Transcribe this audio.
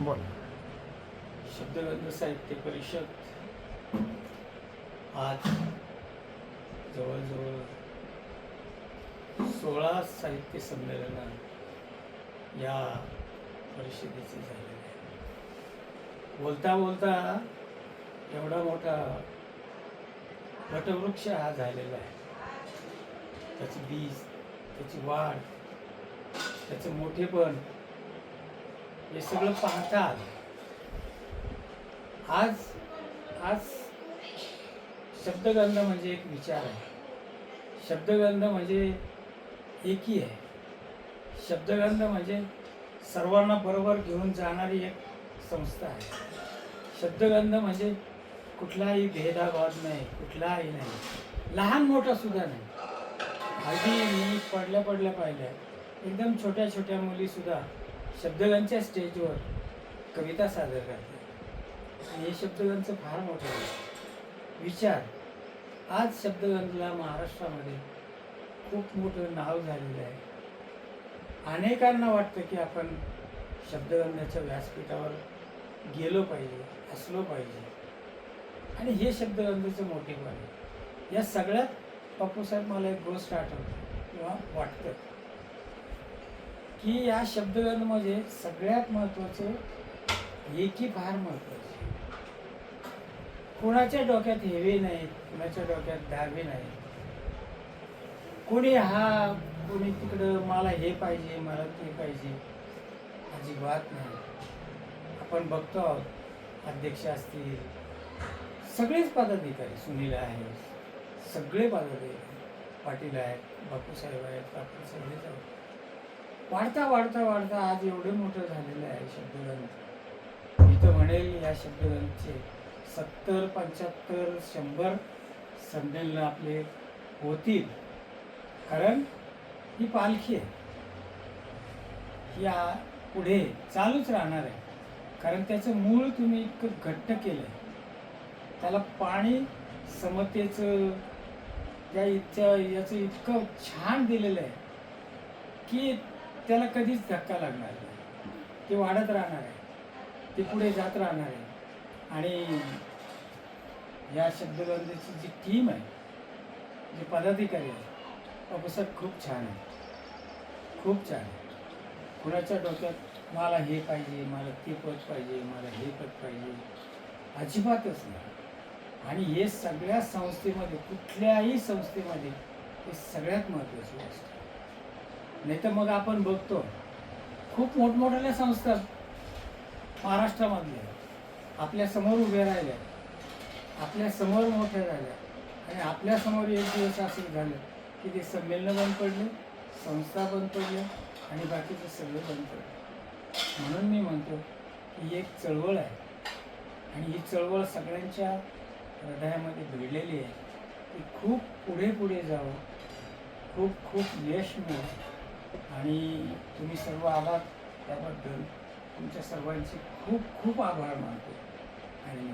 बोल. शब्दगंध साहित्य परिषद आज जवळजवळ सोळा साहित्य संमेलन या परिषदेचे झालेले आहे बोलता बोलता एवढा मोठा वटवृक्ष हा झालेला आहे. त्याची बीज त्याची वाढ त्याचं मोठेपण हे सगळं पाहता आलं आज आज शब्दगंध म्हणजे एक विचार आहे. शब्दगंध म्हणजे एकी आहे. शब्दगंध म्हणजे सर्वांना बरोबर घेऊन जाणारी एक संस्था आहे. शब्दगंध म्हणजे कुठलाही भेदाभाव नाही कुठलाही नाही. लहान मोठा सुद्धा नाही. अगदी मी पडल्या पडल्या पाहिल्या. एकदम छोट्या छोट्या मुलीसुद्धा शब्दगंधच्या स्टेजवर कविता सादर करतात आणि हे शब्दगंधचं फार मोठं आहे. विचार. आज शब्दगंधला महाराष्ट्रामध्ये खूप मोठं नाव झालेलं आहे. अनेकांना वाटतं की आपण शब्दगंधाच्या व्यासपीठावर गेलो पाहिजे असलो पाहिजे. आणि हे शब्दगंधेचं मोठेपण आहे. या सगळ्यात बापूसाहेब मला एक गोष्ट आठवते किंवा वाटतं. की या शब्दगंधमध्ये सगळ्यात महत्त्वाचं एकी फार महत्त्वाची. कुणाच्या डोक्यात हेवे नाहीत कुणाच्या डोक्यात दावे नाहीत. कोणी हा कोणी तिकडं मला हे पाहिजे मला ते पाहिजे अजिबात नाही. आपण बघतो आहोत अध्यक्ष असतील सगळेच पदाधिकारी सुनील आहे सगळे पदाधिकारी पाटील आहेत बापूसाहेब आहेत आपण सगळेच आहेत. वाढता वाढता वाढता आज एवढं मोठं झालेलं आहे शब्दग्रंथ. मी तर म्हणेल या शब्दग्रंथचे सत्तर पंच्याहत्तर शंभर संमेलन आपले होतील. कारण ही पालखी आहे. या पुढे चालूच राहणार आहे. कारण त्याचं मूळ तुम्ही इतकं घट्ट केलं आहे त्याला पाणी समतेचं त्या इतक्या याचं इतकं छान दिलेलं आहे की त्याला कधीच धक्का लागणार नाही. ते वाढत राहणार आहे. ते पुढे जात राहणार आहे. आणि या शब्दगंधेची जी टीम आहे जे पदाधिकारी आहे बापूसाहेब खूप छान आहे. खूप छान आहे. कुणाच्या डोक्यात मला हे पाहिजे मला ते पद पाहिजे मला हे पद पाहिजे अजिबातच नाही. आणि हे सगळ्या संस्थेमध्ये कुठल्याही संस्थेमध्ये हे सगळ्यात महत्त्वाची गोष्ट नाही तर मग आपण बघतो. खूप मोठमोठ्या संस्था महाराष्ट्रामधल्या आपल्यासमोर उभ्या राहिल्या. आपल्यासमोर मोठ्या झाल्या. आणि आपल्यासमोर एक दिवस असं झालं की ते संमेलनं बंद पडले संस्था बंद पडल्या आणि बाकीचं सगळं बंद पडलं. म्हणून मी म्हणतो ही एक चळवळ आहे. आणि ही चळवळ सगळ्यांच्या हृदयामध्ये भिडलेली आहे. ती खूप पुढे पुढे जावं. खूप खूप यश मिळो आणि तुम्ही सर्व आलात त्याबद्दल तुमच्या सर्वांचे खूप खूप आभार मानतो. आणि मी